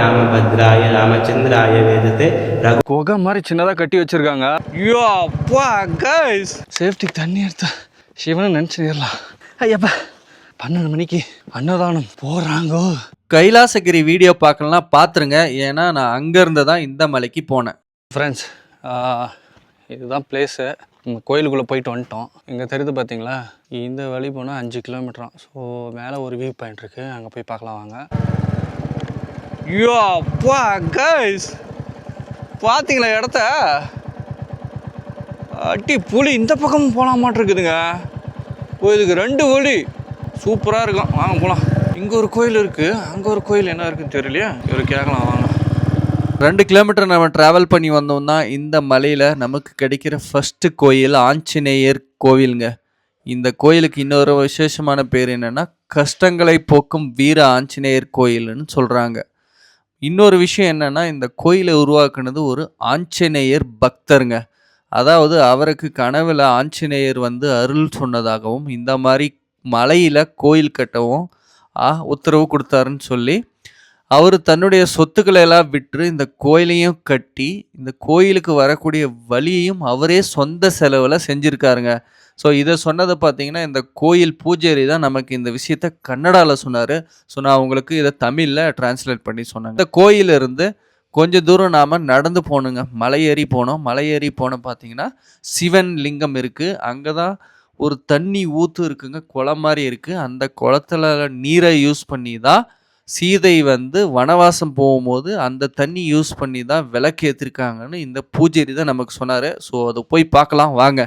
ராமபத்ராய ராமச்சந்திராய வேதத்தை ரகு குகை மாதிரி சின்னதாக கட்டி வச்சிருக்காங்க. ஐயோ அப்பா கைஸ் சேஃப்டிக்கு தண்ணி எடுத்தா சிவனை நினச்சிடலாம் ஐயப்பா. பன்னெண்டு மணிக்கு அன்னதானம் போகிறாங்கோ கைலாசகிரி வீடியோ பார்க்கலனா பார்த்துருங்க. ஏன்னா நான் அங்கேருந்து தான் இந்த மலைக்கு போனேன். ஃப்ரெண்ட்ஸ் இதுதான் பிளேஸு நம்ம கோயிலுக்குள்ளே போயிட்டு வந்துட்டோம். இங்கே தெரியுது பார்த்தீங்களா இந்த வழி போனால் அஞ்சு கிலோமீட்டராம் ஸோ மேலே ஒரு வியூ பாயிண்ட் இருக்குது அங்கே போய் பார்க்கலாம் வாங்க. ஐயோ அப்பா கைஸ் பார்த்தீங்களா இடத்த? அட்டி புலி இந்த பக்கமும் போகலாம் மாட்டிருக்குதுங்க. இதுக்கு ரெண்டு வழி சூப்பராக இருக்கும். வாங்க போகலாம் இங்கே ஒரு கோயில் இருக்குது அங்கே ஒரு கோயில் என்ன இருக்குன்னு தெரியலையா? இவர் கேட்கலாம் வாங்க. ரெண்டு கிலோமீட்டர் நம்ம ட்ராவல் பண்ணி வந்தோம்னா இந்த மலையில் நமக்கு கிடைக்கிற ஃபஸ்ட்டு கோயில் ஆஞ்சநேயர் கோவிலுங்க. இந்த கோயிலுக்கு இன்னொரு விசேஷமான பேர் என்னென்னா கஷ்டங்களை போக்கும் வீர ஆஞ்சநேயர் கோயில்னு சொல்கிறாங்க இன்னொரு விஷயம் என்னென்னா இந்த கோயிலை உருவாக்குனது ஒரு ஆஞ்சநேயர் பக்தருங்க. அதாவது அவருக்கு கனவில் ஆஞ்சநேயர் வந்து அருள் சொன்னதாகவும் இந்த மாதிரி மலையில் கோயில் கட்டவும் ஆ, உத்தரவு கொடுத்தாருன்னு சொல்லி அவர் தன்னுடைய சொத்துக்களை எல்லாம் விற்று இந்த கோயிலையும் கட்டி இந்த கோயிலுக்கு வரக்கூடிய வழியையும் அவரே சொந்த செலவில் செஞ்சுருக்காருங்க. ஸோ இதை சொன்னதை பார்த்தீங்கன்னா இந்த கோயில் பூஜேரி தான் நமக்கு இந்த விஷயத்த கன்னடாவில் சொன்னார். ஸோ நான் உங்களுக்கு இதை தமிழில் டிரான்ஸ்லேட் பண்ணி சொன்னேன் இந்த கோயிலிருந்து கொஞ்ச தூரம் நாம் நடந்து போகணுங்க மலை ஏறி போனோம். மலை ஏறி போன பார்த்தீங்கன்னா சிவன் லிங்கம் இருக்குது அங்கே தான் ஒரு தண்ணி ஊற்று இருக்குங்க. குளம் மாதிரி இருக்குது அந்த குளத்துல நீரை யூஸ் பண்ணி தான் சீதை வந்து வனவாசம் போகும்போது அந்த தண்ணி யூஸ் பண்ணி தான் விளக்கு ஏற்றிருக்காங்கன்னு இந்த பூஜேரி தான் நமக்கு சொன்னார். ஸோ அதை போய் பார்க்கலாம். வாங்க.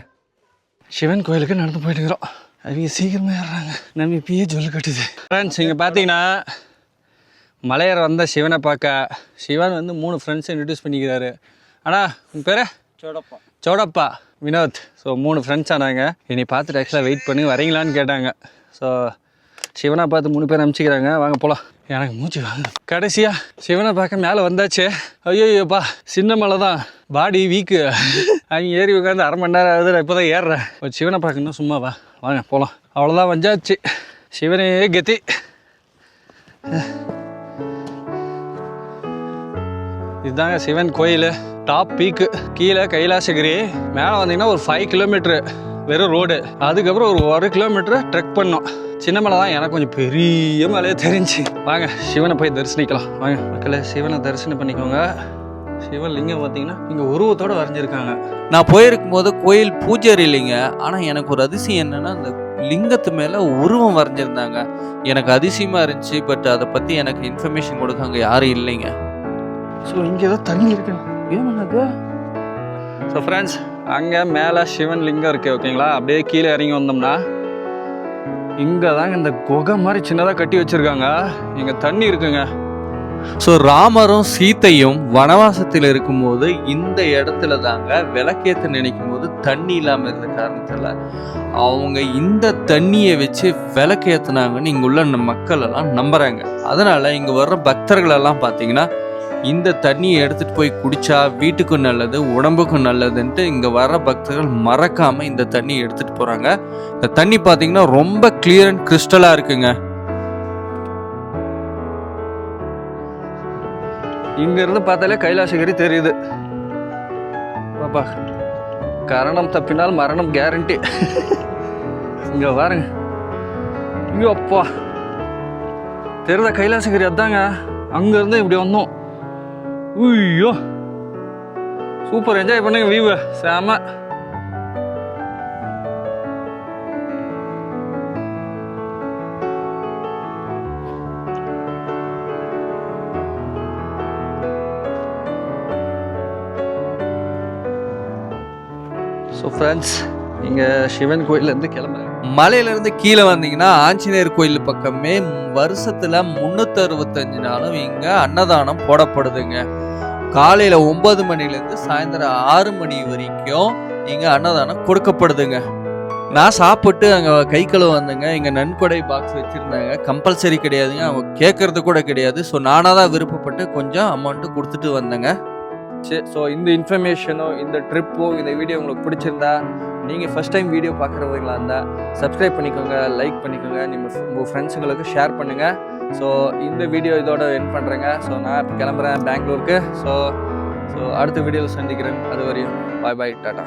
சிவன் கோயிலுக்கு நடந்து போயிட்டு இருக்கிறோம் அவங்க சீக்கிரமே ஏறுறாங்க நம்ம இப்பயே சொல்லு கட்டுது. ஃப்ரெண்ட்ஸ் இங்கே பார்த்தீங்கன்னா மலையர் வந்த சிவனை பார்க்க சிவன் வந்து மூணு ஃப்ரெண்ட்ஸை இன்ட்ரடியூஸ் பண்ணிக்கிறாரு. ஆனால் உன் பேர்? சோடப்பா. சோடப்பா. வினோத். ஸோ மூணு ஃப்ரெண்ட்ஸ் ஆனாங்க. என்னை பார்த்துட்டு ஆக்சுவலாக வெயிட் பண்ணி வரீங்களான்னு கேட்டாங்க. ஸோ சிவனை பார்த்து மூணு பேர் அனுப்பிச்சிக்கிறாங்க. வாங்க போகலாம் எனக்கு மூச்சு வாங்க கடைசியாக சிவனை பார்க்க மேலே வந்தாச்சு. ஐயோப்பா சின்ன மலை தான் பாடி வீக்கு அவங்க ஏறி உட்காந்து அரை மணி நேரம் ஆகுது இப்போ தான் ஏறுறேன். ஒரு சிவனை பார்க்கணும் சும்மா வா. வாங்க போகலாம் அவ்வளோதான் வந்தாச்சு. சிவனே கெத்தி இதுதாங்க சிவன் கோயில். டாப் பீக்கு கீழே கைலாசகிரி. மேலே வந்தீங்கன்னா ஒரு ஃபைவ் கிலோமீட்ரு வெறும் ரோடு அதுக்கப்புறம் ஒரு ஒரு கிலோமீட்டர் ட்ரெக் பண்ணோம். சின்ன மலை தான். எனக்கு கொஞ்சம் பெரிய மலையே தெரிஞ்சு. வாங்க சிவனை போய் தரிசனிக்கலாம். வாங்க மக்களே சிவனை தரிசனம் பண்ணிக்கோங்க. சிவன் லிங்கம் பார்த்தீங்கன்னா இங்கே உருவத்தோட வரைஞ்சிருக்காங்க. நான் போயிருக்கும் போது கோயில் பூஜாரி இல்லைங்க. ஆனால் எனக்கு ஒரு அதிசயம் என்னன்னா அந்த லிங்கத்து மேலே உருவம் வரைஞ்சிருந்தாங்க. எனக்கு அதிசயமாக இருந்துச்சு. பட் அதை பற்றி எனக்கு இன்ஃபர்மேஷன் கொடுக்க அங்கே யாரும் இல்லைங்க. ஸோ இங்கே ஏதோ தண்ணி இருக்கு. ஏமண்ணாக்கு ஸோ ஃப்ரெண்ட்ஸ் அங்கே மேலே சிவன் லிங்கம் இருக்கு ஓகேங்களா அப்படியே கீழே இறங்கி வந்தோம்னா இங்கே தாங்க இந்த குகை மாதிரி சின்னதாக கட்டி வச்சுருக்காங்க. இங்கே தண்ணி இருக்குங்க. ஸோ ராமரும் சீத்தையும் வனவாசத்தில் இருக்கும்போது இந்த இடத்துல தாங்க விளக்கேற்ற நினைக்கும் போது தண்ணி இல்லாமல் இருந்த காரணத்தில் அவங்க இந்த தண்ணியை வச்சு விளக்கேற்றுனாங்கன்னு இங்கே உள்ள மக்கள் எல்லாம் நம்புகிறாங்க அதனால் இங்கே வர்ற பக்தர்களெல்லாம் பார்த்தீங்கன்னா இந்த தண்ணியை எடுத்துகிட்டு போய் குடிச்சா வீட்டுக்கும் நல்லது உடம்புக்கும் நல்லதுன்ட்டு இங்கே வர பக்தர்கள் மறக்காமல் இந்த தண்ணியை எடுத்துகிட்டு போகிறாங்க இந்த தண்ணி பார்த்தீங்கன்னா ரொம்ப கிளியர் அண்ட் கிறிஸ்டலாக இருக்குங்க. இங்க இருந்து பார்த்தாலே கைலாசகிரி தெரியுது. பாப்பா கரணம் தப்பினால் மரணம் கேரண்டி இங்க பாருங்க. ஐயோ அப்பா. தெரியுதா கைலாசகிரி அதாங்க? அங்கேருந்து இப்படி வந்தோம். ஐயோ. சூப்பர் என்ஜாய் பண்ணுங்க வியூவை செம. ஸோ ஃப்ரெண்ட்ஸ் இங்கே சிவன் கோயிலேருந்து கிளம்புறேன் மலையிலேருந்து கீழே வந்தீங்கன்னா ஆஞ்சநேயர் கோயில் பக்கமே வருஷத்தில் முந்நூற்றி அறுபத்தஞ்சு நாளும் இங்கே அன்னதானம் போடப்படுதுங்க. காலையில் ஒன்பது மணிலேருந்து சாயந்தரம் ஆறு மணி வரைக்கும் இங்கே அன்னதானம் கொடுக்கப்படுதுங்க. நான் சாப்பிட்டு அங்கே கை கழுவ வந்தேங்க. இங்கே நன்கொடை பாக்ஸ் வச்சுருந்தாங்க. கம்பல்சரி கிடையாதுங்க. அவங்க கேட்குறது கூட கிடையாது. ஸோ நானாக தான் விருப்பப்பட்டு கொஞ்சம் அமௌண்ட்டு கொடுத்துட்டு வந்தேங்க. சரி ஸோ இந்த இன்ஃபர்மேஷனோ இந்த ட்ரிப்போ இந்த வீடியோ உங்களுக்கு பிடிச்சிருந்தா நீங்கள் ஃபஸ்ட் டைம் வீடியோ பார்க்குறவங்களா இருந்தால் சப்ஸ்கிரைப் பண்ணிக்கோங்க லைக் பண்ணிக்கோங்க. நீங்கள் உங்கள் ஃப்ரெண்ட்ஸுங்களுக்கு ஷேர் பண்ணுங்கள் ஸோ இந்த வீடியோ இதோட என் பண்ணுறேங்க ஸோ நான் கிளம்புறேன் பெங்களூருக்கு. ஸோ ஸோ அடுத்த வீடியோவில் சந்திக்கிறேன். அது வரையும் பாய் பாய் டாட்டா